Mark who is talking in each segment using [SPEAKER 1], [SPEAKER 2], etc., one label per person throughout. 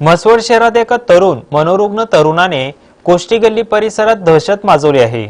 [SPEAKER 1] म्हसवड शहरात एका तरुण मनोरुग्ण तरुणाने कोष्टी गल्ली परिसरात दहशत माजवली आहे.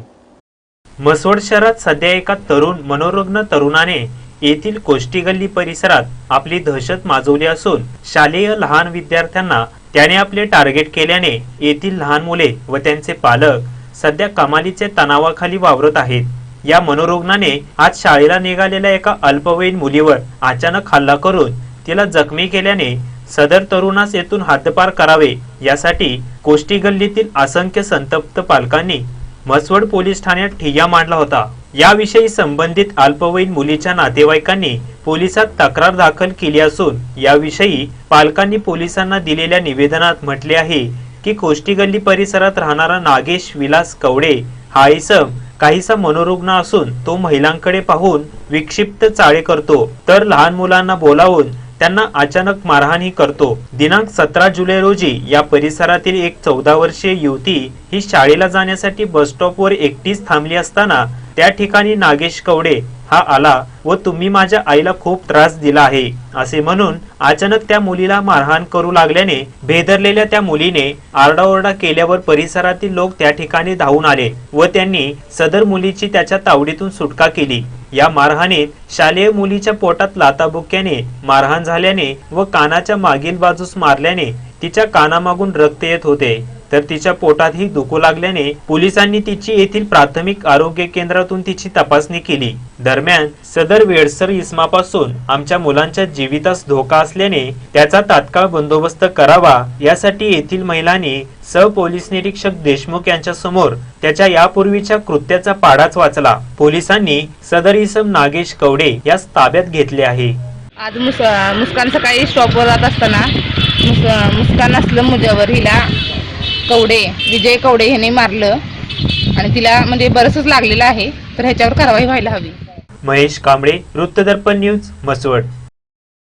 [SPEAKER 1] म्हसवड शहरात सध्या एका तरुण मनोरुग्ण तरुणाने येथील कोष्टी गल्ली परिसरात आपली दहशत माजवली असून शालेय लहान विद्यार्थ्यांना त्याने आपले टार्गेट केल्याने येथील लहान मुले व त्यांचे पालक सध्या कमालीचे तणावाखाली वावरत आहेत. या मनोरुग्णाने आज शाळेला निघालेल्या एका अल्पवयीन मुलीवर अचानक हल्ला करून तिला जखमी केल्याने सदर तरुणास येथून हद्दपार करावे यासाठी कोष्टी गल्लीतील असंख्य संतप्त पालकांनी म्हसवड पोलीस ठाण्यात ठिय्या मांडला होता. याविषयी संबंधित अल्पवयीन मुलीच्या नातेवाईकांनी पोलिसात तक्रार दाखल केली असून याविषयी पालकांनी पोलिसांना दिलेल्या निवेदनात म्हटले आहे की कोष्टी गल्ली परिसरात राहणारा नागेश विलास कवडे हा इसम काहीसा मनोरुग्ण असून तो महिलांकडे पाहून विक्षिप्त चाळे करतो. तर लहान मुलांना बोलावून त्यांना अचानक मारहाणी करतो. दिनांक सतरा जुलै रोजी या परिसरातील एक चौदा वर्षीय युवती ही शाळेला जाण्यासाठी बस स्टॉपवर एकटीच थांबली असताना त्या ठिकाणी नागेश कवडे हा आला व तुम्ही माझ्या आईला खूप त्रास दिला आहे असे म्हणून अचानक त्या मुलीला मारहाण करू लागल्याने भेदरलेल्या त्या मुलीने आरडाओरडा केल्यावर परिसरातील लोक त्या ठिकाणी धावून आले व त्यांनी सदर मुलीची त्याच्या तावडीतून सुटका केली. या मारहाणीत शालेय मुलीच्या पोटात लाताबुक्याने मारहाण झाल्याने व कानाच्या मागील बाजूस मारल्याने तिच्या कानामागून रक्त येत होते. तर तिच्या पोटातही दुखू लागल्याने पोलिसांनी तिची येथील प्राथमिक आरोग्य केंद्रातून तिची तपासणी केली. दरम्यान सदर वेडसर इस्मापासून आमच्या मुलांच्या जीवितास धोका असल्याने त्याचा तात्काळ बंदोबस्त करावा यासाठी येथील महिलांनी सह पोलीस निरीक्षक देशमुख यांच्या समोर त्याच्या यापूर्वीच्या कृत्याचा पाडाच वाचला. पोलिसांनी सदर इसम नागेश कवडे यास ताब्यात घेतले आहे.
[SPEAKER 2] आज मुस मुस्कान सकाळी स्टॉपवर जात असताना मुस मुस्कान असलं मुजावर हिला कवडे विजय कवडे ह्याने मारलं. आणि तिला म्हणजे बरसच लागलेलं आहे तर ह्याच्यावर कारवाई व्हायला हवी.
[SPEAKER 1] महेश कांबळे वृत्तदर्पण न्यूज मसवड